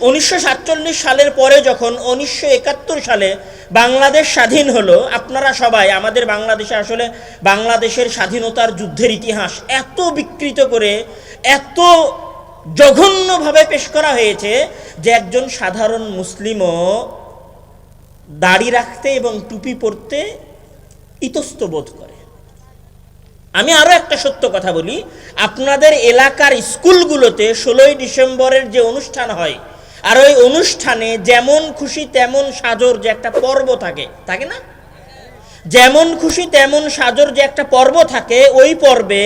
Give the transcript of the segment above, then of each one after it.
উনিশশো সাতচল্লিশ সালের পরে যখন উনিশশো একাত্তর সালে বাংলাদেশ স্বাধীন হলো, আপনারা সবাই, আমাদের বাংলাদেশে আসলে বাংলাদেশের স্বাধীনতার যুদ্ধের ইতিহাস এত বিকৃত করে, এত জঘন্যভাবে পেশ করা হয়েছে যে একজন সাধারণ মুসলিমও দাড়ি রাখতে এবং টুপি পরতে ইতস্ত বোধ করে। আমি আরও একটা সত্য কথা বলি, আপনাদের এলাকার স্কুলগুলোতে ষোলোই ডিসেম্বরের যে অনুষ্ঠান হয় আর ওই অনুষ্ঠানে যেমন খুশি তেমন সাজর যে একটা পর্ব থাকে থাকে না? যেমন খুশি তেমন সাজর যে একটা পর্ব থাকে, ওই পর্বে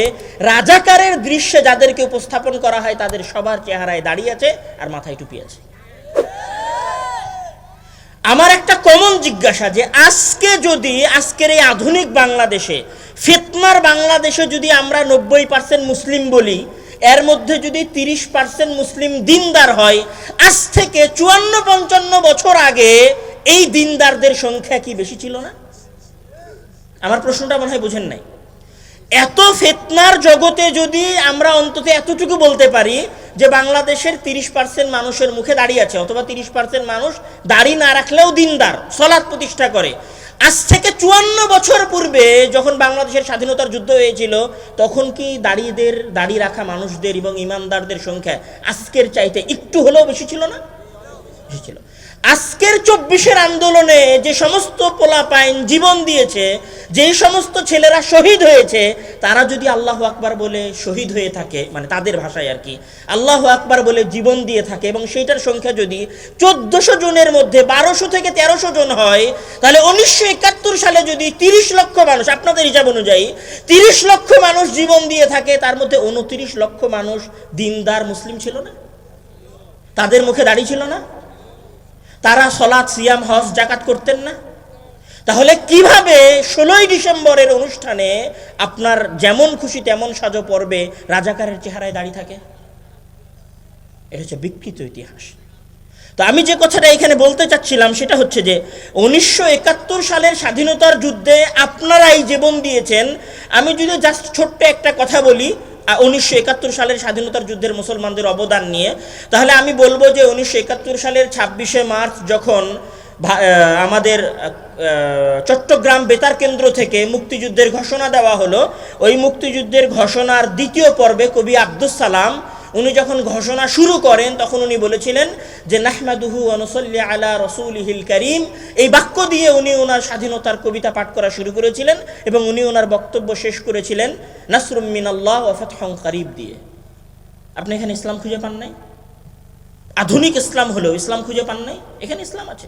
রাজাকারের দৃশ্যে যাদেরকে উপস্থাপন করা হয় তাদের সবার চেহারায় দাঁড়িয়ে আছে আর মাথায় টুপি আছে। আমার একটা কমন জিজ্ঞাসা যে আজকে যদি আজকের এই আধুনিক বাংলাদেশে, ফিতনার বাংলাদেশে যদি আমরা নব্বই পার্সেন্ট মুসলিম বলি এর মধ্যে যদি তিরিশ পার্সেন্ট মুসলিম দিনদার হয়, আজ থেকে চুয়ান্ন পঞ্চান্ন বছর আগে এই দিনদারদের সংখ্যা কি বেশি ছিল না? আমার প্রশ্নটা মনে হয় বুঝেন নাই। এত ফেতনার জগতে যদি আমরা অন্তত এতটুকু বলতে পারি যে বাংলাদেশের তিরিশ পার্সেন্ট মানুষের মুখে দাঁড়িয়ে আছে, অথবা তিরিশ পার্সেন্ট মানুষ দাড়ি না রাখলেও দিনদার, সলাৎ প্রতিষ্ঠা করে। আজ থেকে চুয়ান্ন বছর পূর্বে যখন বাংলাদেশের স্বাধীনতার যুদ্ধ হয়েছিল, তখন কি দাড়িদের, দাড়ি রাখা মানুষদের এবং ইমানদারদের সংখ্যা আজকের চাইতে একটু হলেও বেশি ছিল না? বেশি ছিল। আজকের চব্বিশের আন্দোলনে যে সমস্ত পোলাপাইন জীবন দিয়েছে, যেই সমস্ত ছেলেরা শহীদ হয়েছে, তারা যদি আল্লাহ আকবার বলে শহীদ হয়ে থাকে মানে তাদের ভাষায় আর কি, আল্লাহ আকবার বলে জীবন দিয়ে থাকে এবং সেইটার সংখ্যা যদি চোদ্দশো জনের মধ্যে বারোশো থেকে তেরোশো জন হয়, তাহলে উনিশশো একাত্তর সালে যদি তিরিশ লক্ষ মানুষ, আপনাদের হিসাব অনুযায়ী, তিরিশ লক্ষ মানুষ জীবন দিয়ে থাকে, তার মধ্যে উনত্রিশ লক্ষ মানুষ দিনদার মুসলিম ছিল না? তাদের মুখে দাঁড়িয়ে ছিল না? তারা সলাৎ, সিয়াম, হজ জাকাত করতেন না। তাহলে কীভাবে ষোলোই ডিসেম্বরের অনুষ্ঠানে আপনার যেমন খুশি তেমন সাজো পর্বে রাজাকারের চেহারায় দাঁড়িয়ে থাকে? এটা হচ্ছে বিকৃত ইতিহাস। তো আমি যে কথাটা এখানে বলতে চাচ্ছিলাম সেটা হচ্ছে যে উনিশশো একাত্তর সালের স্বাধীনতার যুদ্ধে আপনারাই জীবন দিয়েছেন। আমি যদি জাস্ট ছোট্ট একটা কথা বলি উনিশশো একাত্তর সালের স্বাধীনতার যুদ্ধের মুসলমানদের অবদান নিয়ে, তাহলে আমি বলব যে উনিশশো একাত্তর সালের ছাব্বিশে মার্চ যখন আমাদের চট্টগ্রাম বেতার কেন্দ্র থেকে মুক্তিযুদ্ধের ঘোষণা দেওয়া হলো, ওই মুক্তিযুদ্ধের ঘোষণার দ্বিতীয় পর্বে কবি আব্দুস সালাম উনি যখন ঘোষণা শুরু করেন, তখন উনি বলেছিলেন যে, নাহমাদুহু অনুসল্লি আলা রসুলহিল করিম। এই বাক্য দিয়ে উনি ওনার স্বাধীনতার কবিতা পাঠ করা শুরু করেছিলেন এবং উনি ওনার বক্তব্য শেষ করেছিলেন, নাসরুম মিনাল্লাহ ওফাত করিব দিয়ে। আপনি এখানে ইসলাম খুঁজে পান নাই? আধুনিক ইসলাম হলেও ইসলাম খুঁজে পান নাই? এখানে ইসলাম আছে।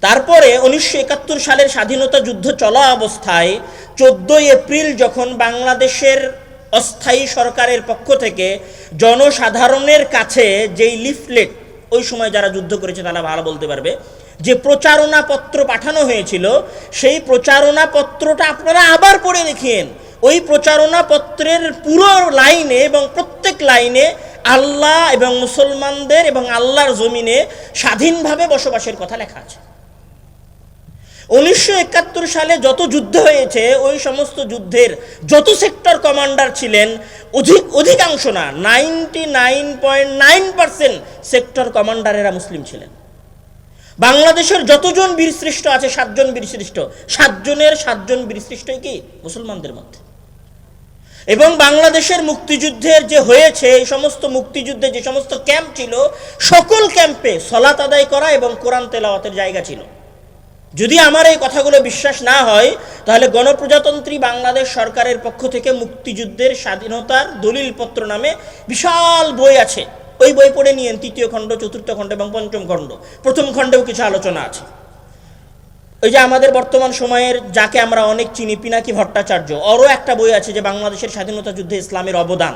তারপরে উনিশশো একাত্তর সালের স্বাধীনতা যুদ্ধ চলা অবস্থায় চোদ্দই এপ্রিল যখন বাংলাদেশের অস্থায়ী সরকারের পক্ষ থেকে জনসাধারণের কাছে যেই লিফলেট, ওই সময় যারা যুদ্ধ করেছে তারা ভালো বলতে পারবে, যে প্রচারণা পত্র পাঠানো হয়েছিল, সেই প্রচারণা পত্রটা আপনারা আবার পড়ে দেখিয়েন। ওই প্রচারণা পত্রের পুরো লাইনে এবং প্রত্যেক লাইনে আল্লাহ এবং মুসলমানদের এবং আল্লাহর জমিনে স্বাধীনভাবে বসবাসের কথা লেখা আছে। উনিশশো একাত্তর সালে যত যুদ্ধ হয়েছে, ওই সমস্ত যুদ্ধের যত সেক্টর কমান্ডার ছিলেন, অধিক, অধিকাংশ না, ninety nine point nine percent sector কমান্ডারেরা মুসলিম ছিলেন। বাংলাদেশের যতজন বীরশ্রেষ্ঠ আছে, সাতজন বীরশ্রেষ্ঠ, সাতজনের সাতজন বীরশ্রেষ্ঠই কি? মুসলমানদের মধ্যে। এবং বাংলাদেশের মুক্তিযুদ্ধের যে হয়েছে, এই সমস্ত মুক্তিযুদ্ধে যে সমস্ত ক্যাম্প ছিল, সকল ক্যাম্পে সলাত আদায় করা এবং কোরআন তেলাওয়াতের জায়গা ছিল। যদি আমার এই কথাগুলো বিশ্বাস না হয়, তাহলে গণপ্রজাতন্ত্রী বাংলাদেশ সরকারের পক্ষ থেকে মুক্তিযুদ্ধের স্বাধীনতার দলিলপত্র নামে বিশাল বই আছে। ওই বই পড়ে নিয়েন তৃতীয় খণ্ড, চতুর্থ খণ্ড এবং পঞ্চম খণ্ড। প্রথম খণ্ডেও কিছু আলোচনা আছে। ওই যে আমাদের বর্তমান সময়ের যাকে আমরা অনেক চিনি, পিনাকি ভট্টাচার্য, ওরও একটা বই আছে যে বাংলাদেশের স্বাধীনতা যুদ্ধে ইসলামের অবদান।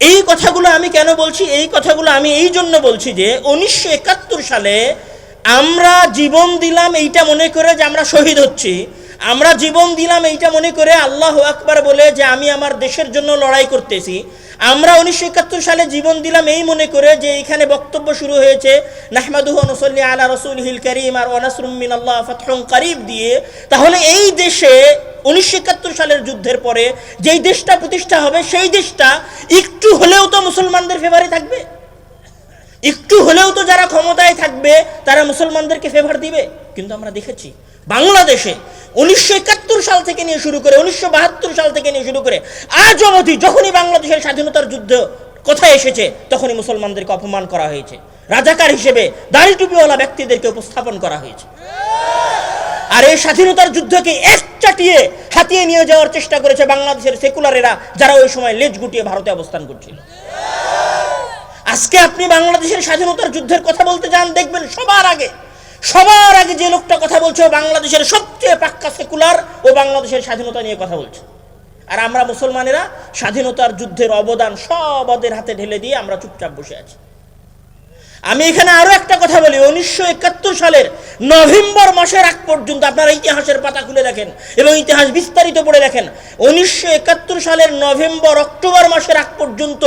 এই কথাগুলো আমি কেন বলছি? এই কথাগুলো আমি এই জন্য বলছি যে উনিশশো একাত্তর সালে আমরা জীবন দিলাম এইটা মনে করে যে আমরা শহীদ হচ্ছি। আমরা জীবন দিলাম এইটা মনে করে আল্লাহ আকবার বলে যে আমি আমার দেশের জন্য লড়াই করতেছি। আমরা উনিশশো একাত্তর সালে জীবন দিলাম এই মনে করে যে এখানে বক্তব্য শুরু হয়েছে, নাহমাদুহ নসল্লি আলা রসুল হিল করিম আর আল্লাহ ফতহং করিব দিয়ে। তাহলে এই দেশে উনিশশো একাত্তর সালের যুদ্ধের পরে যেই দেশটা প্রতিষ্ঠা হবে, সেই দেশটা একটু হলেও তো মুসলমানদের ফেভারে থাকবে? একটু হলেও তো যারা ক্ষমতায় থাকবে, তারা মুসলমানদেরকে ফেভার দিবে। কিন্তু আমরা দেখেছি, বাংলাদেশে উনিশশো একাত্তর সাল থেকে নিয়ে শুরু করে, উনিশশো বাহাত্তর সাল থেকে নিয়ে শুরু করে, আজ অবধি যখনই বাংলাদেশের স্বাধীনতার যুদ্ধ কোথায় এসেছে, তখনই মুসলমানদেরকে অপমান করা হয়েছে। রাজাকার হিসেবে দাড়ি টুপিওয়ালা ব্যক্তিদেরকে উপস্থাপন করা হয়েছে। আর এই স্বাধীনতার যুদ্ধকে এক চাটিয়ে হাতিয়ে নিয়ে যাওয়ার চেষ্টা করেছে বাংলাদেশের সেকুলারেরা, যারা ওই সময় লেজ গুটিয়ে ভারতে অবস্থান করছিল। আজকে আপনি বাংলাদেশের স্বাধীনতার যুদ্ধের কথা বলতে যান, দেখবেন সবার আগে সবার আগে যে লোকটা কথা বলছে ও বাংলাদেশের সবচেয়ে পাক্কা সেকুলার, ও বাংলাদেশের স্বাধীনতা নিয়ে কথা বলছে। আর আমরা মুসলমানেরা স্বাধীনতার যুদ্ধের অবদান সব ওদের হাতে ঢেলে দিয়ে আমরা চুপচাপ বসে আছি। আমি এখানে আরও একটা কথা বলি, উনিশশো একাত্তর সালের নভেম্বর মাসের আগ পর্যন্ত আপনারা ইতিহাসের পাতা খুলে দেখেন এবং ইতিহাস বিস্তারিত পড়ে দেখেন, উনিশশো একাত্তর সালের নভেম্বর অক্টোবর মাসের আগ পর্যন্ত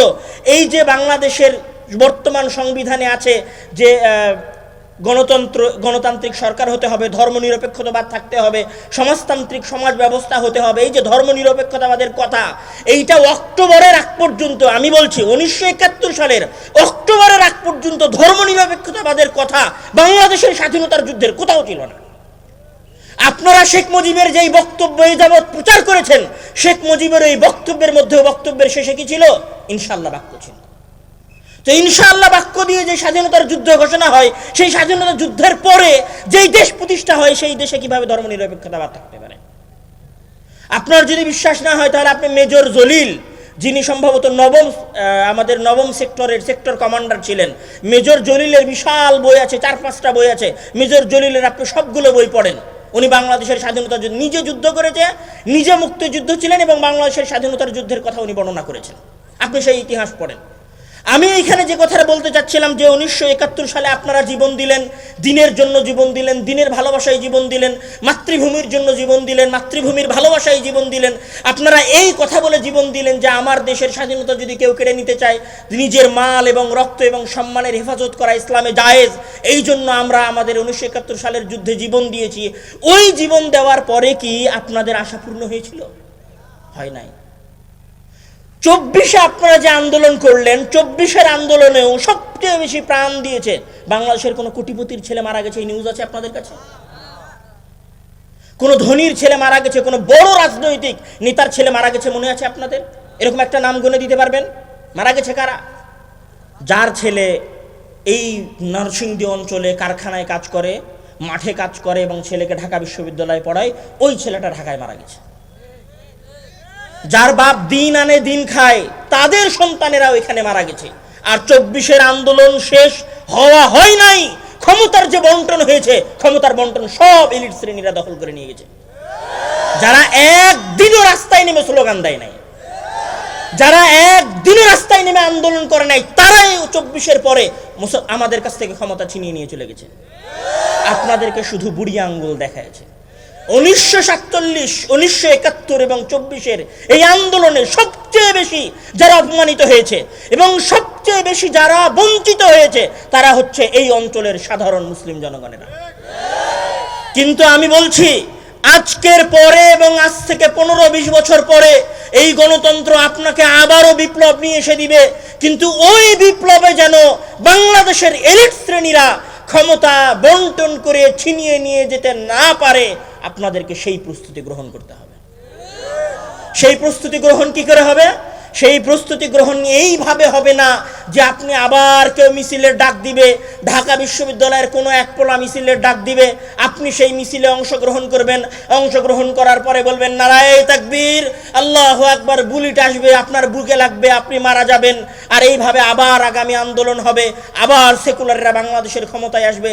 এই যে বাংলাদেশের বর্তমান সংবিধানে আছে যে গণতন্ত্র, গণতান্ত্রিক সরকার হতে হবে, ধর্মনিরপেক্ষতাবাদ থাকতে হবে, সমাজতান্ত্রিক সমাজ ব্যবস্থা হতে হবে। এই যে ধর্মনিরপেক্ষতাবাদের কথা, এইটা অক্টোবরের আগ পর্যন্ত, আমি বলছি, উনিশশো একাত্তর সালের অক্টোবরের আগ পর্যন্ত ধর্মনিরপেক্ষতাবাদের কথা বাংলাদেশের স্বাধীনতার যুদ্ধের কোথাও ছিল না। আপনারা শেখ মুজিবের যেই বক্তব্য, এই যাবৎ প্রচার করেছেন, শেখ মুজিবের এই বক্তব্যের মধ্যে বক্তব্যের শেষে কি ছিল? ইনশাল্লাহ বাক্য ছিল। তো ইনশাআল্লাহ বাক্য দিয়ে যে স্বাধীনতার যুদ্ধ ঘোষণা হয়, সেই স্বাধীনতা যুদ্ধের পরে যেই দেশ প্রতিষ্ঠা হয়, সেই দেশে কীভাবে ধর্মনিরপেক্ষতাবাদ থাকতে পারে? আপনার যদি বিশ্বাস না হয়, তাহলে আপনি মেজর জলিল, যিনি সম্ভবত নবম আমাদের নবম সেক্টরের সেক্টর কমান্ডার ছিলেন। মেজর জলিলের বিশাল বই আছে, চার পাঁচটা বই আছে। মেজর জলিলের আপনি সবগুলো বই পড়েন। উনি বাংলাদেশের স্বাধীনতা যুদ্ধ নিজে যুদ্ধ করেছে, নিজে মুক্তিযুদ্ধ ছিলেন এবং বাংলাদেশের স্বাধীনতার যুদ্ধের কথা উনি বর্ণনা করেছেন। আপনি সেই ইতিহাস পড়েন। আমি এইখানে যে কথাটা বলতে চাচ্ছিলাম যে উনিশশো একাত্তর সালে আপনারা জীবন দিলেন, দিনের জন্য জীবন দিলেন, দিনের ভালোবাসায় জীবন দিলেন, মাতৃভূমির জন্য জীবন দিলেন, মাতৃভূমির ভালোবাসায় জীবন দিলেন। আপনারা এই কথা বলে জীবন দিলেন যে আমার দেশের স্বাধীনতা যদি কেউ কেড়ে নিতে চায়, নিজের মাল এবং রক্ত এবং সম্মানের হেফাজত করা ইসলামে জায়েজ। এই জন্য আমরা আমাদের উনিশশো একাত্তর সালের যুদ্ধে জীবন দিয়েছি। ওই জীবন দেওয়ার পরে কি আপনাদের আশা পূর্ণ হয়েছিল? হয় নাই। চব্বিশে আপনারা যে আন্দোলন করলেন, চব্বিশের আন্দোলনেও সবচেয়ে বেশি প্রাণ দিয়েছে বাংলাদেশের কোনো কোটিপতির ছেলে মারা গেছে, এই নিউজ আছে আপনাদের কাছে? কোনো ধনীর ছেলে মারা গেছে, কোনো বড় রাজনৈতিক নেতার ছেলে মারা গেছে মনে আছে আপনাদের? এরকম একটা নাম গুনে দিতে পারবেন? মারা গেছে কারা? যার ছেলে এই নরসিংদী অঞ্চলে কারখানায় কাজ করে, মাঠে কাজ করে এবং ছেলেকে ঢাকা বিশ্ববিদ্যালয়ে পড়ায়, ওই ছেলেটা ঢাকায় মারা গেছে। যার বাপ দিন আনে দিন খায়, তাদের সন্তানেরাও এখানে মারা গেছে। আর চব্বিশের আন্দোলন শেষ হওয়া হয় নাই, ক্ষমতার যে বন্টন হয়েছে, ক্ষমতার বন্টন সব এলিট শ্রেণীরা দখল করে নিয়ে গেছে। যারা একদিনও রাস্তায় নেমে স্লোগান দেয় নাই, যারা একদিনও রাস্তায় নেমে আন্দোলন করে নাই, তারাই চব্বিশের পরে আমাদের কাছ থেকে ক্ষমতা ছিনিয়ে নিয়ে চলে গেছে। আপনাদেরকে শুধু বুড়ি আঙ্গুল দেখাচ্ছে উনিশশো সাতচল্লিশ, উনিশশো একাত্তর এবং চব্বিশের এই আন্দোলনে সবচেয়ে বেশি যারা অপমানিত হয়েছে এবং সবচেয়ে বেশি যারা বঞ্চিত হয়েছে, তারা হচ্ছে এই অঞ্চলের সাধারণ মুসলিম জনগণেরা। কিন্তু আমি বলছি, আজকের পরে এবং আজ থেকে পনেরো বিশ বছর পরে এই গণতন্ত্র আপনাকে আবারও বিপ্লব নিয়ে এসে দিবে, কিন্তু ওই বিপ্লবে যেন বাংলাদেশের এলিট শ্রেণীরা ক্ষমতা বন্টন করে ছিনিয়ে নিয়ে যেতে না পারে আপনাদেরকে সেই প্রস্তুতি গ্রহণ করতে হবে। সেই প্রস্তুতি গ্রহণ কি করে হবে? সেই প্রস্তুতি গ্রহণ এইভাবে হবে না যে আপনি আবার কেউ মিছিলের ডাক দিবে, ঢাকা বিশ্ববিদ্যালয়ের কোনো এক পোলা মিছিলের ডাক দিবে, আপনি সেই মিছিলে অংশগ্রহণ করবেন। অংশগ্রহণ করার পরে বলবেন, নারায় তাকবীর, আল্লাহ একবার বুলেট আসবে, আপনার বুকে লাগবে, আপনি মারা যাবেন। আর এইভাবে আবার আগামী আন্দোলন হবে, আবার সেকুলাররা বাংলাদেশের ক্ষমতায় আসবে।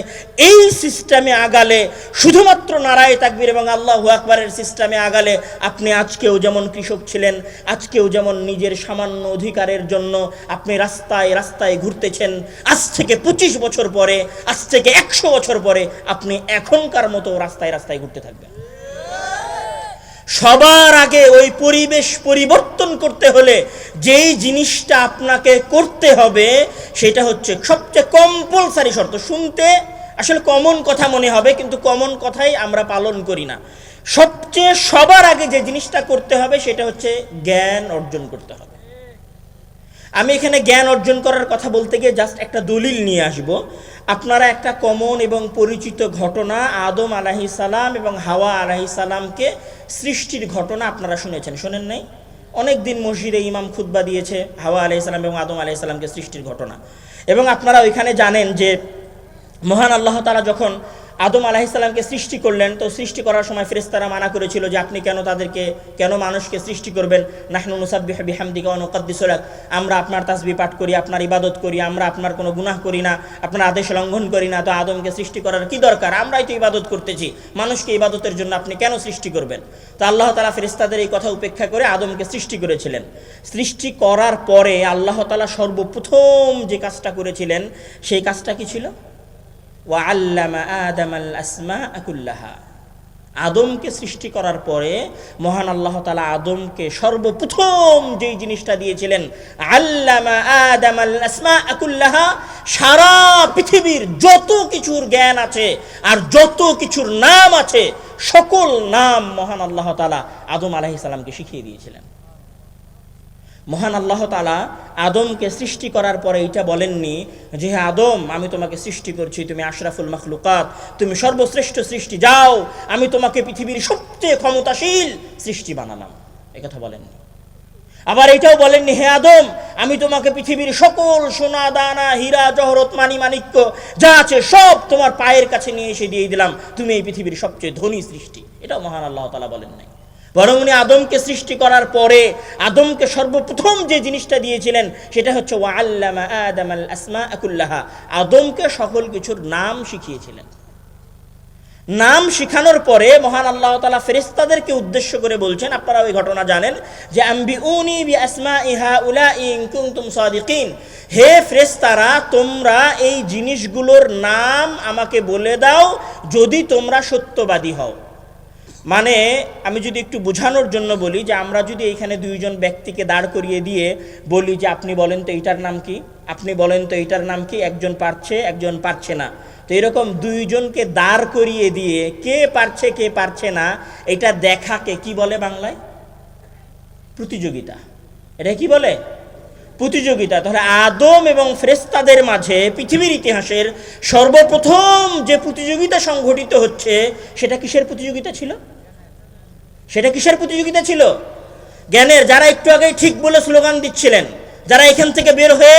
এই সিস্টেমে আগালে, শুধুমাত্র নারায় তাকবীর এবং আল্লাহ আকবরের সিস্টেমে আগালে, আপনি আজকেও যেমন কৃষক ছিলেন, আজকেও যেমন নিজের সামান্য অধিকারের জন্য আপনি রাস্তায় রাস্তায় ঘুরতেছেন। আজ থেকে পঁচিশ বছর পরে, আজ থেকে একশো বছর পরে আপনি এখনকার মতো রাস্তায় রাস্তায় ঘুরতে থাকবেন। সবার আগে ওই পরিবেশ পরিবর্তন করতে হলে যেই জিনিসটা আপনাকে করতে হবে সেটা হচ্ছে সবচেয়ে কম্পালসারি শর্ত। শুনতে আসলে কমন কথা মনে হবে, কিন্তু কমন কথাই আমরা পালন করি না। সবচেয়ে সবার আগে যে জিনিসটা করতে হবে সেটা হচ্ছে জ্ঞান অর্জন করতে হবে। আমি এখানে জ্ঞান অর্জন করার কথা বলতে গিয়ে জাস্ট একটা দলিল নিয়ে আসব। আপনারা একটা কমন এবং পরিচিত ঘটনা, আদম আলাহি সালাম এবং হাওয়া আলাহি সালামকে সৃষ্টির ঘটনা আপনারা শুনেছেন। শোনেন নাই? অনেক দিন মসজিদে ইমাম খুতবা দিয়েছে হাওয়া আলাহি সালাম এবং আদম আলাহি সালামকে সৃষ্টির ঘটনা। এবং আপনারা ওইখানে জানেন যে মহান আল্লাহ তালা যখন আদম আলাহিসাল্লামকে সৃষ্টি করলেন। তো সৃষ্টি করার সময় ফেরেস্তারা মানা করেছিল যে, আপনি কেন তাদেরকে, কেন মানুষকে সৃষ্টি করবেন? নাহনু অনুকাদ্দিসুলাক আমরা আপনার তাসবি পাঠ করি, আপনার ইবাদত করি, আমরা আপনার কোনো গুনাহ করি না, আপনার আদেশ লঙ্ঘন করি না। তো আদমকে সৃষ্টি করার কি দরকার? আমরাই তো ইবাদত করতেছি। মানুষকে ইবাদতের জন্য আপনি কেন সৃষ্টি করবেন? তো আল্লাহ তালা ফেরেস্তাদের এই কথা উপেক্ষা করে আদমকে সৃষ্টি করেছিলেন। সৃষ্টি করার পরে আল্লাহ তালা সর্বপ্রথম যে কাজটা করেছিলেন, সেই কাজটা কি ছিল? আকুল্লাহা আদমকে সৃষ্টি করার পরে মহান আল্লাহ তালা আদমকে সর্বপ্রথম যেই জিনিসটা দিয়েছিলেন, আল্লামা আদম আসমা আকুল্লাহা সারা পৃথিবীর যত কিছুর জ্ঞান আছে আর যত কিছুর নাম আছে, সকল নাম মহান আল্লাহ তালা আদম আলাহিসাল্লামকে শিখিয়ে দিয়েছিলেন। মহান আল্লাহ তালা আদমকে সৃষ্টি করার পরে এটা বলেননি যে, হে আদম, আমি তোমাকে সৃষ্টি করছি, তুমি আশরাফুল মখলুকাত, তুমি সর্বশ্রেষ্ঠ সৃষ্টি, যাও, আমি তোমাকে পৃথিবীর সবচেয়ে ক্ষমতাশীল সৃষ্টি বানালাম। একথা বলেননি। আবার এটাও বলেননি, হে আদম, আমি তোমাকে পৃথিবীর সকল সোনা, দানা, হীরা, জহরত, মানি মানিক্য যা আছে সব তোমার পায়ের কাছে নিয়ে এসে দিয়ে দিলাম, তুমি এই পৃথিবীর সবচেয়ে ধনী সৃষ্টি। এটাও মহান আল্লাহ তালা বলেন নাই বরং উনি আদমকে সৃষ্টি করার পরে আদমকে সর্বপ্রথম যে জিনিসটা দিয়েছিলেন, সেটা হচ্ছে আদম আসমা আদমকে সকল কিছুর নাম শিখিয়েছিলেন। নাম শিখানোর পরে মহান আল্লাহ তালা ফেরেস্তাদেরকে উদ্দেশ্য করে বলছেন, আপনারা ওই ঘটনা জানেন যে আম্বি উনি বি আসমা ইহা উলা ইং কুমতুম সাদিকিন। হে ফেরেস্তারা তোমরা এই জিনিসগুলোর নাম আমাকে বলে দাও, যদি তোমরা সত্যবাদী হও। মানে আমি যদি একটু বোঝানোর জন্য বলি যে আমরা যদি এইখানে দুইজন ব্যক্তিকে দাঁড় করিয়ে দিয়ে বলি যে আপনি বলেন তো এইটার নাম কি, আপনি বলেন তো এইটার নাম কি, একজন পারছে একজন পারছে না। তো এরকম দুইজনকে দাঁড় করিয়ে দিয়ে কে পারছে কে পারছে না, এটা দেখাকে কি বলে বাংলায়? প্রতিযোগিতা। এটা কি বলে? প্রতিযোগিতা, তাহলে আদম এবং ফ্রেস্তাদের মাঝে পৃথিবীর ইতিহাসের সর্বপ্রথম যে প্রতিযোগিতা সংঘটিত হচ্ছে, সেটা কিসের প্রতিযোগিতা ছিল? সেটা কিসের প্রতিযোগিতা ছিল? জ্ঞানের, যারা একটু আগে ঠিক বলে স্লোগান দিচ্ছিলেন, যারা এখান থেকে বের হয়ে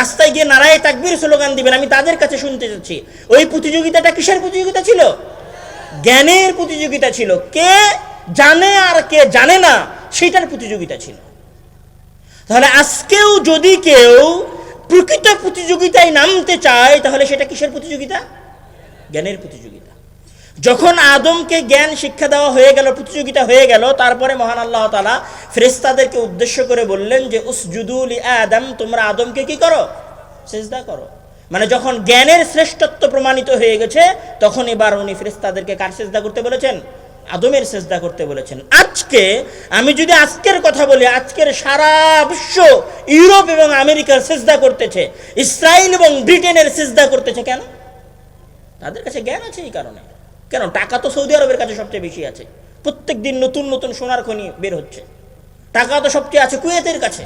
রাস্তায় গিয়ে নারায় তাকবির স্লোগান দিবেন, আমি তাদের কাছে শুনতে চাচ্ছি, ওই প্রতিযোগিতাটা কিসের প্রতিযোগিতা ছিল? জ্ঞানের প্রতিযোগিতা ছিল। কে জানে আর কে জানে না, সেটার প্রতিযোগিতা ছিল। তাহলে আজকেও যদি কেউ প্রকৃত প্রতিযোগিতায় নামতে চায়, তাহলে সেটা কিসের প্রতিযোগিতা? জ্ঞানের প্রতিযোগিতা। যখন আদমকে জ্ঞান শিক্ষা দেওয়া হয়ে গেল, প্রতিযোগিতা হয়ে গেল, তারপরে মহান আল্লাহ তালা ফেরেস্তাদেরকে উদ্দেশ্য করে বললেন যে উসজুদুল আদম তোমরা আদমকে কি করো? সেজদা করো। মানে যখন জ্ঞানের শ্রেষ্ঠত্ব প্রমাণিত হয়ে গেছে, তখন এবার উনি ফেরেস্তাদেরকে কার সেজদা করতে বলেছেন? আদমের সেজদা করতে বলেছেন। আজকে আমি যদি আজকের কথা বলি, আজকের সারা বিশ্ব, ইউরোপ এবং আমেরিকার সেজদা করতেছে, ইসরায়েল এবং ব্রিটেনের সেজদা করতেছে কেন? তাদের কাছে জ্ঞান আছে এই কারণে। কেন? টাকা তো সৌদি আরবের কাছে সবচেয়ে বেশি আছে। প্রত্যেক দিন নতুন নতুন সোনার খনি বের হচ্ছে। টাকা তো সবচেয়ে আছে কুয়েতের কাছে।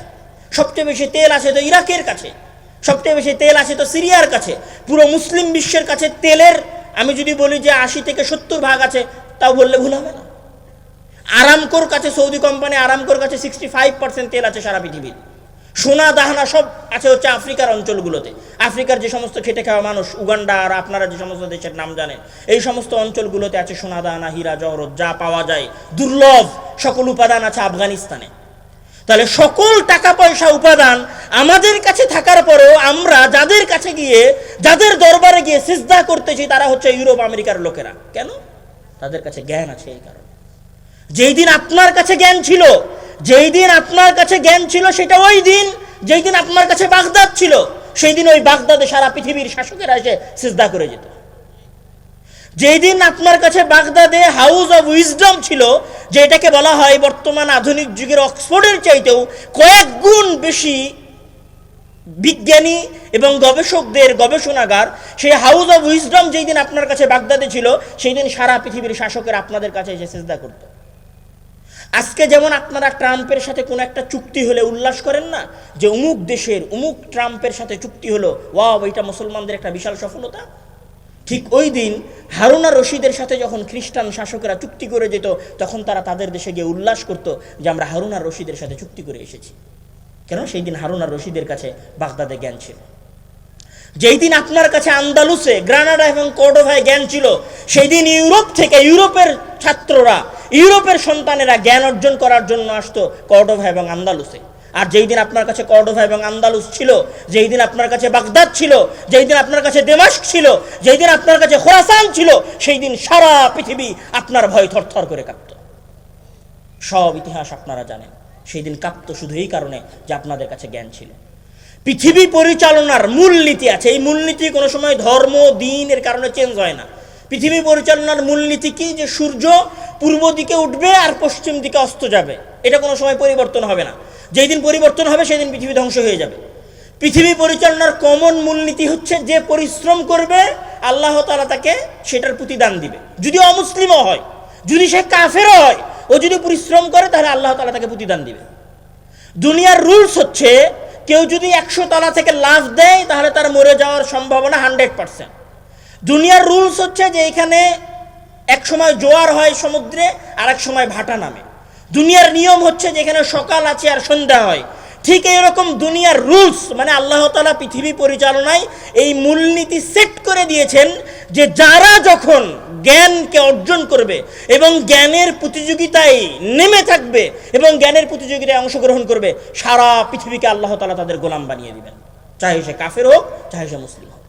সবচেয়ে বেশি তেল আছে তো ইরাকের কাছে। সবচেয়ে বেশি তেল আছে তো সিরিয়ার কাছে। পুরো মুসলিম বিশ্বের কাছে তেলের, আমি যদি বলি যে আশি থেকে সত্তর ভাগ আছে তাও বললে ভুল হবে না। আরামকোর কাছে সৌদি কোম্পানি, আরামকোর কাছে সিক্সটি ফাইভ পার্সেন্ট তেল আছে সারা পৃথিবীর। সোনা, দাহানা সব আছে হচ্ছে আফ্রিকার অঞ্চলগুলোতে। আফ্রিকার যে সমস্ত খেটে খাওয়া মানুষ, উগান্ডা আর আপনারা যে সমস্ত দেশের নাম জানেন, এই সমস্ত অঞ্চলগুলোতে আছে সোনা, দাহানা, হীরা, জহরত, যা পাওয়া যায়। দুর্লভ সকল উপাদান আছে আফগানিস্তানে। তাহলে সকল টাকা পয়সা উপাদান আমাদের কাছে থাকার পরেও আমরা যাদের কাছে গিয়ে, যাদের দরবারে গিয়ে সিজদা করতেছি, তারা হচ্ছে ইউরোপ, আমেরিকার লোকেরা। কেন? তাদের কাছে জ্ঞান আছে এই কারণে। যেই দিন আপনার কাছে জ্ঞান ছিল, যেই দিন আপনার কাছে জ্ঞান ছিল সেটা ওই দিন, যেই দিন আপনার কাছে বাগদাদ ছিল, সেই দিন ওই বাগদাদে সারা পৃথিবীর শাসকেরা এসে সিজদা করে যেত। যেই দিন আপনার কাছে বাগদাদে হাউস অফ উইজডম ছিল, যেটাকে বলা হয় বর্তমান আধুনিক যুগের অক্সফোর্ডের চাইতেও কয়েক গুণ বেশি বিজ্ঞানী এবং গবেষকদের গবেষণাগার সেই হাউস অফ উইজডম যেই দিন আপনার কাছে বাগদাদে ছিল সেই দিন সারা পৃথিবীর শাসকের আপনাদের কাছে এসে চেষ্টা করত। আজকে যেমন আপনারা ট্রাম্পের সাথে কোনো একটা চুক্তি হলে উল্লাস করেন না, যে উমুক দেশের উমুক ট্রাম্পের সাথে চুক্তি হলো, ওয়াও, এটা মুসলমানদের একটা বিশাল সফলতা। ঠিক ওই দিন হারুনা রশিদের সাথে যখন খ্রিস্টান শাসকেরা চুক্তি করে যেত, তখন তারা তাদের দেশে গিয়ে উল্লাস করত যে আমরা হারুনা রশিদের সাথে চুক্তি করে এসেছি। কেন? সেই দিন হারুন আর রশিদের কাছে বাগদাদে জ্ঞান ছিল। যেই দিন আপনার কাছে আন্দালুসে, গ্রানাডা এবং কর্ডোভায় জ্ঞান ছিল, সেই দিন ইউরোপ থেকে ইউরোপের ছাত্ররা, ইউরোপের সন্তানেরা জ্ঞান অর্জন করার জন্য আসতো কর্ডোভা এবং আন্দালুসে। আর যেই দিন আপনার কাছে কর্ডোভা এবং আন্দালুস ছিল, যেই দিন আপনার কাছে বাগদাদ ছিল, যেই দিন আপনার কাছে দেমাস্ক ছিল, যেই দিন আপনার কাছে খোরাসান ছিল, সেই দিন সারা পৃথিবী আপনার ভয় থরথর করে কাঁপত। সব ইতিহাস আপনারা জানেন। সেই দিন কাঁপত শুধু এই কারণে যে আপনাদের কাছে জ্ঞান ছিল। পৃথিবী পরিচালনার মূলনীতি আছে। এই মূলনীতি কোনো সময় ধর্ম, দিন এর কারণে চেঞ্জ হয় না। পৃথিবী পরিচালনার মূলনীতি কি? যে সূর্য পূর্ব দিকে উঠবে আর পশ্চিম দিকে অস্ত যাবে। এটা কোনো সময় পরিবর্তন হবে না। যেই দিন পরিবর্তন হবে, সেই দিন পৃথিবী ধ্বংস হয়ে যাবে। পৃথিবী পরিচালনার কমন মূলনীতি হচ্ছে যে পরিশ্রম করবে, আল্লাহ তালা তাকে সেটার প্রতিদান দিবে। যদি অমুসলিমও হয় যদি সে কাফেরও হয়, ও যদি পরিশ্রম করে, তাহলে আল্লাহ তালা তাকে প্রতিদান দিবে। দুনিয়ার রুলস হচ্ছে, কেউ যদি একশো তলা থেকে লাভ দেয়, তাহলে তার মরে যাওয়ার সম্ভাবনা হান্ড্রেড পার্সেন্ট। দুনিয়ার রুলস হচ্ছে যে এখানে এক সময় জোয়ার হয় সমুদ্রে, আর এক সময় ভাটা নামে। দুনিয়ার নিয়ম হচ্ছে যেখানে সকাল আছে আর সন্ধ্যা হয়। ঠিক এরকম দুনিয়ার রুলস মানে আল্লাহ তালা পৃথিবী পরিচালনায় এই মূলনীতি সেট করে দিয়েছেন যে যারা যখন জ্ঞানকে অর্জন করবে এবং জ্ঞানের প্রতিযোগিতায় নেমে থাকবে এবং জ্ঞানের প্রতিযোগিতায় অংশগ্রহণ করবে, সারা পৃথিবীকে আল্লাহ তালা তাদের গোলাম বানিয়ে দিবেন চাহে সে কাফের হোক, চাহে সে মুসলিম হোক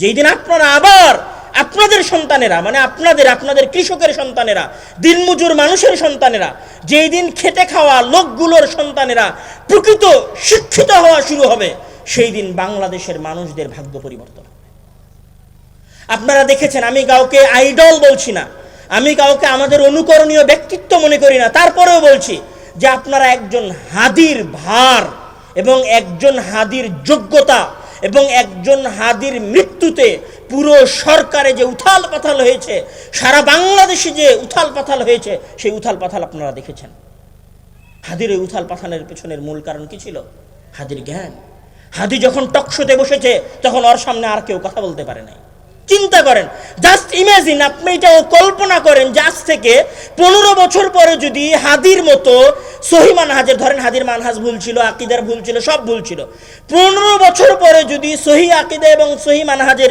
যেই দিন আপনারা আবার আপনাদের সন্তানেরা মানে আপনাদের আপনাদের কৃষকের সন্তানেরা, দিনমজুর মানুষের সন্তানেরা, যেই দিন খেটে খাওয়া লোকগুলোর সন্তানেরা প্রকৃত শিক্ষিত হওয়া শুরু হবে, সেই দিন বাংলাদেশের মানুষদের ভাগ্য পরিবর্তন। আপনারা দেখেছেন, আমি কাউকে আইডল বলছি না। আমি কাউকে আমাদের অনুকরণীয় ব্যক্তিত্ব মনে করি না। তারপরেও বলছি যে আপনারা একজন হাদির ভার এবং একজন হাদির যোগ্যতা এবং একজন হাদির মৃত্যুতে পুরো সরকারে যে উথাল পাথাল হয়েছে, সারা বাংলাদেশে যে উথাল পাথাল হয়েছে, সেই উথাল পাথাল আপনারা দেখেছেন। হাদির ওই উথাল পাথানের পেছনের মূল কারণ কি ছিল? হাদির জ্ঞান। হাদি যখন টকশোতে বসেছে, তখন ওর সামনে আর কেউ কথা বলতে পারে নাই। চিন্তা করেন। জাস্ট ইমাজিন আপনি এটাও কল্পনা করেন আজ থেকে পনেরো বছর পরে যদি হাদির মতো সহি মানহাজের ধরেন হাদির মানহাজ ভুল ছিল, আকিদার ভুল ছিল, সব ভুল ছিল। পনেরো বছর পরে যদি সহি আকিদা এবং সহি মানহাজের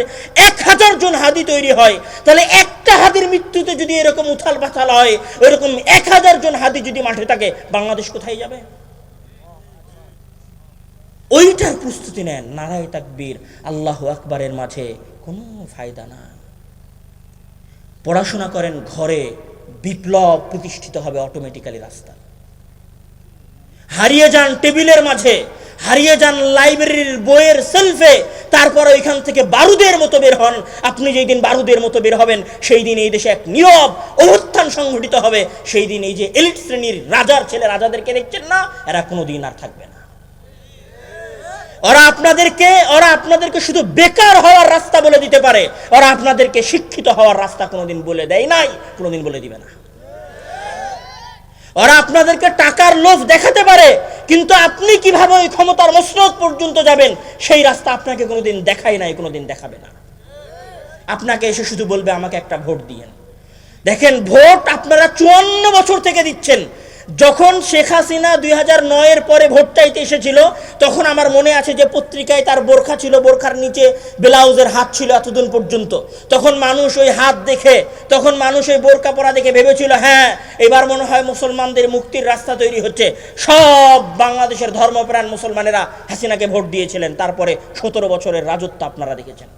এক হাজার জন হাদি তৈরি হয়, তাহলে একটা হাদির মৃত্যুতে যদি এরকম উথাল পাথাল হয়, ওইরকম এক হাজার জন হাদি যদি মাঠে থাকে, বাংলাদেশ কোথায় যাবে? ওইটার প্রস্তুতি নেন, নারায় তাকবীর, আল্লাহ আকবরের মাঝে। কোনো ফায়দা না। পড়াশোনা করেন ঘরে, বিপ্লব প্রতিষ্ঠিত হবে অটোমেটিক্যালি রাস্তা হারিয়ে যান টেবিলের মাঝে, হারিয়ে যান লাইব্রেরির বইয়ের সেলফে তারপর ওইখান থেকে বারুদের মতো বের হন। আপনি যেই দিন বারুদের মতো বের হবেন, সেই দিন এই দেশে এক নীরব অভ্যুত্থান সংঘটিত হবে। সেই দিন এই যে এলিট শ্রেণির রাজার ছেলে রাজাদেরকে দেখছেন না, এরা কোনো দিন আর থাকবে না। ওরা আপনাদেরকে ওরা আপনাদেরকে শুধু বেকার হওয়ার রাস্তা বলে দিতে পারে। ওরা আপনাদেরকে শিক্ষিত হওয়ার রাস্তা কোনোদিন বলে দেয় নাই, কোনোদিন বলে দিবে না। ওরা আপনাদেরকে টাকার লোভ দেখাতে পারে, কিন্তু আপনি কীভাবে ওই ক্ষমতার মসনদ পর্যন্ত যাবেন, সেই রাস্তা আপনাকে কোনোদিন দেখায় নাই, কোনোদিন দেখাবে না। আপনাকে এসে শুধু বলবে, আমাকে একটা ভোট দিয়েন। দেখেন, ভোট আপনারা চুয়ান্ন বছর থেকে দিচ্ছেন। যখন শেখ হাসিনা দুই হাজার নয়ের পরে ভোট চাইতে এসেছিল, তখন আমার মনে আছে যে পত্রিকায় তার বোরখা ছিল, বোরখার নিচে ব্লাউজের হাত ছিল এতদিন পর্যন্ত। তখন মানুষ ওই হাত দেখে, তখন মানুষ ওই বোরকা পরা দেখে ভেবেছিল হ্যাঁ এবার মনে হয় মুসলমানদের মুক্তির রাস্তা তৈরি হচ্ছে। সব বাংলাদেশের ধর্মপ্রাণ মুসলমানেরা হাসিনাকে ভোট দিয়েছিলেন। তারপরে সতেরো বছরের রাজত্ব আপনারা দেখেছেন।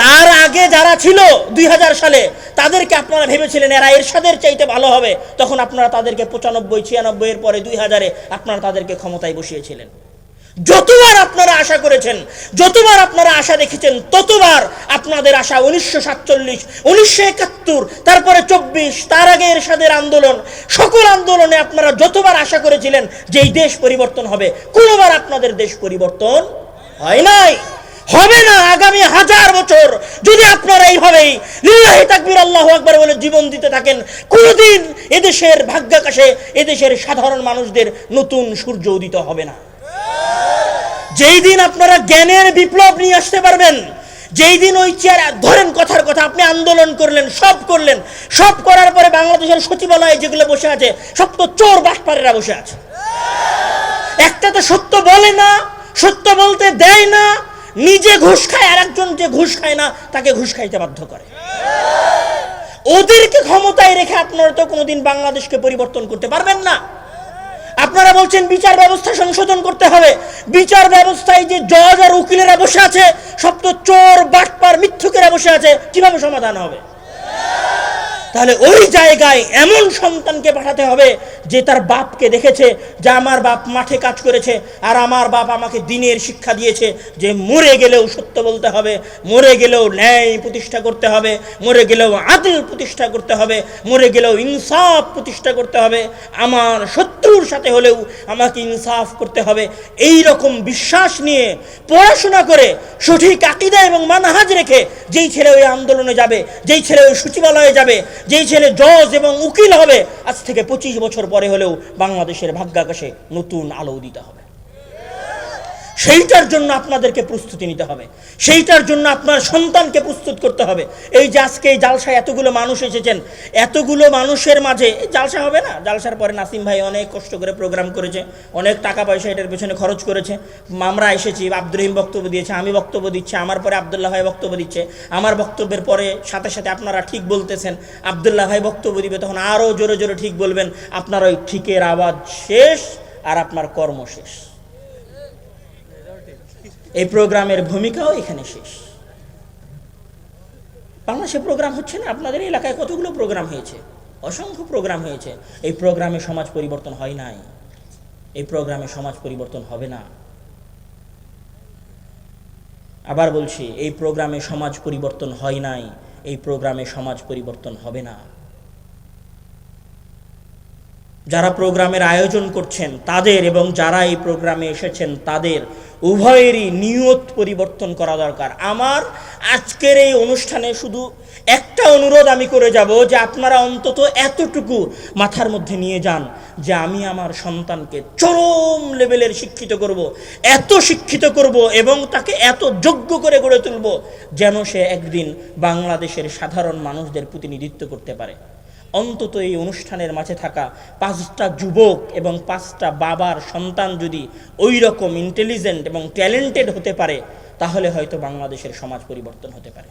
তার আগে যারা ছিল দুই হাজার সালে, তাদেরকে আপনারা ভেবেছিলেন এরা এরশাদের চাইতে ভালো হবে। তখন আপনারা তাদেরকে পঁচানব্বই ছিয়ানব্বই এর পরে দুই হাজারে আপনারা তাদেরকে ক্ষমতায় বসিয়েছিলেন। যতবার আপনারা আশা করেছেন, যতবার আপনারা আশা দেখেছেন, ততবার আপনাদের আশা উনিশশো সাতচল্লিশ, উনিশশো একাত্তর, তারপরে চব্বিশ, তার আগে এরশাদের আন্দোলন, সকল আন্দোলনে আপনারা যতবার আশা করেছিলেন যে এই দেশ পরিবর্তন হবে, কোনোবার আপনাদের দেশ পরিবর্তন হয় নাই। হবে না আগামী হাজার বছর। যদি আপনারা এইভাবেই লিল্লাহি তাকবীর আল্লাহু আকবার বলে জীবন দিতে থাকেন, কোনোদিন এদেশের ভাগ্যাকাশে এদেশের সাধারণ মানুষদের নতুন সূর্য উদিত হবে না। যেই দিন আপনারা জ্ঞানের বিপ্লব নিয়ে আসতে পারবেন, যেই দিন ওই চেয়ার, ধরেন কথার কথা, আপনি আন্দোলন করলেন, সব করলেন, সব করার পরে বাংলাদেশের সচিবালয়ে যেগুলো বসে আছে, সব তো চোর বাটপারেরা বসে আছে। একটা তো সত্য বলে না, সত্য বলতে দেয় না নিজে ঘুষ খায় আর একজন যে ঘুষ খায় না, তাকে ঘুষ খাইতে বাধ্য করে। ওদেরকে ক্ষমতায় রেখে আপনারা তো কোনোদিন বাংলাদেশকে পরিবর্তন করতে পারবেন না। আপনারা বলছেন, বিচার ব্যবস্থা সংশোধন করতে হবে। বিচার ব্যবস্থায় যে জজ আর উকিলেরা বসে আছে, সব তো চোর, বাটপার, মিথ্যুকেরা বসে আছে, কীভাবে সমাধান হবে? তাহলে ওই জায়গায় এমন সন্তানকে পাঠাতে হবে যে তার বাপকে দেখেছে, যে আমার বাপ মাঠে কাজ করেছে আর আমার বাপ আমাকে দিনের শিক্ষা দিয়েছে যে মরে গেলেও সত্য বলতে হবে, মরে গেলেও ন্যায় প্রতিষ্ঠা করতে হবে, মরে গেলেও আদিল প্রতিষ্ঠা করতে হবে, মরে গেলেও ইনসাফ প্রতিষ্ঠা করতে হবে। আমার শত্রুর সাথে হলেও আমাকে ইনসাফ করতে হবে। এই রকম বিশ্বাস নিয়ে পড়াশোনা করে সঠিক আকিদা এবং মানহাজ রেখে যেই ছেলে ওই আন্দোলনে যাবে, যেই ছেলে ওই সচিবালয়ে যাবে, যেই ছেলে জজ এবং উকিল হবে, আজ থেকে পঁচিশ বছর পরে হলেও বাংলাদেশের ভাগ্যাকাশে নতুন আলো দিতে হবে। সেইটার জন্য আপনাদেরকে প্রস্তুতি নিতে হবে। সেইটার জন্য আপনার সন্তানকে প্রস্তুত করতে হবে। এই যে আজকে এই জালসায় এতগুলো মানুষ এসেছেন, এতগুলো মানুষের মাঝে জালসা হবে না? জালসার পরে নাসিম ভাই অনেক কষ্ট করে প্রোগ্রাম করেছে, অনেক টাকা পয়সা এটার পেছনে খরচ করেছে। আমরা এসেছি, আব্দুর রহিম বক্তব্য দিয়েছে, আমি বক্তব্য দিচ্ছি, আমার পরে আবদুল্লাহ ভাই বক্তব্য দিচ্ছে। আমার বক্তব্যের পরে সাথে সাথে আপনারা ঠিক বলতেছেন, আবদুল্লাহ ভাই বক্তব্য দিবে, তখন আরও জোরে জোরে ঠিক বলবেন, আপনার ওই ঠিকের আওয়াজ শেষ আর আপনার কর্ম শেষ। এই প্রোগ্রামের ভূমিকাও এখানে শেষ। বাংলাদেশে প্রোগ্রাম হচ্ছে না? আপনাদের এলাকায় কতগুলো প্রোগ্রাম হয়েছে? অসংখ্য প্রোগ্রাম হয়েছে। এই প্রোগ্রামে সমাজ পরিবর্তন হয় নাই। এই প্রোগ্রামে সমাজ পরিবর্তন হবে না। আবার বলছি, এই প্রোগ্রামে সমাজ পরিবর্তন হয় নাই। এই প্রোগ্রামে সমাজ পরিবর্তন হবে না। যারা প্রোগ্রামের আয়োজন করছেন, তাদের এবং যারা এই প্রোগ্রামে এসেছেন, তাদের উভয়েরই নিয়ত পরিবর্তন করা দরকার। আমার আজকের এই অনুষ্ঠানে শুধু একটা অনুরোধ আমি করে যাব যে আপনারা অন্তত এতটুকু মাথার মধ্যে নিয়ে যান যে আমি আমার সন্তানকে চরম লেভেলের শিক্ষিত করব, এত শিক্ষিত করব এবং তাকে এত যোগ্য করে গড়ে তুলব যেন সে একদিন বাংলাদেশের সাধারণ মানুষদের প্রতিনিধিত্ব করতে পারে। অন্তত এই অনুষ্ঠানের মাঝে থাকা পাঁচটা যুবক এবং পাঁচটা বাবার সন্তান যদি ওই রকম ইন্টেলিজেন্ট এবং ট্যালেন্টেড হতে পারে, তাহলে হয়তো বাংলাদেশের সমাজ পরিবর্তন হতে পারে।